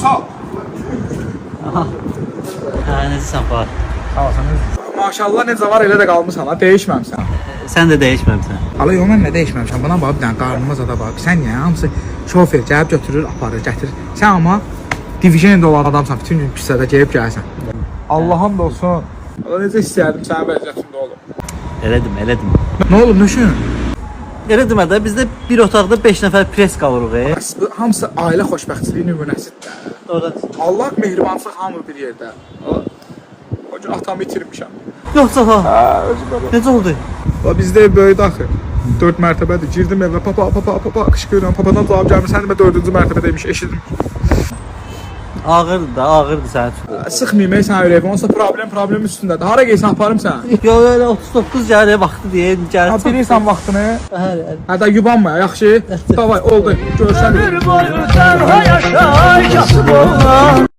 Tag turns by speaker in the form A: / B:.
A: Sağ ol.
B: Hə, necəsən Fuad?
A: Sağ ol sən. Maşallah necə var elə də qalmısan ha, dəyişməmisən.
B: Sən də dəyişməmisən.
A: Hala yox mən nə dəyişməmişəm. Buna bax bir dənə qarnıma zada bax. Sən niyə hamısı şofer gəlib götürür, aparır, gətirir. Sən amma divisionda olan adamsan, bütün gün pisədə gəlib gəlsən. Allahın da olsun. Hala necə istəyərdim sənin vəziyyətində olum.
B: Elədim, elədim.
A: Nə olub, nöşün?
B: Elə demə də bizdə bir otaqda 5 nəfər pres qalırıq. E.
A: Hamısı ailə xoşbəxtliyi nümunəsidir.
B: Orada.
A: Allah mehribanlıq hamı bir yerdə. Atamı itirmişəm.
B: Yoxsa ha.
A: Hə, özü də.
B: Necə oldu?
A: Va bizdə ev böyüdü axı. 4 mərtəbədir. Girdim evə, papa, papa, papa, qışqırıram. Papadan cavab gəlmir. Sən demə 4-cü mərtəbədəymiş, eşidim.
B: Ağırdır da, ağırdır sənin üçün.
A: Sıxmayım ey sən ürəyimi. Onsa problem problem üstündədir. Hara geysən aparım sən.
B: Yo, elə 39 gəlir vaxtı deyə
A: Ha
B: gəlir.
A: bilirsən vaxtını.
B: Hə, hə.
A: Hə də yubanma, yaxşı? Davay, oldu. Görüşərik.
B: Bir boyundan yaşa, yaşasın olan.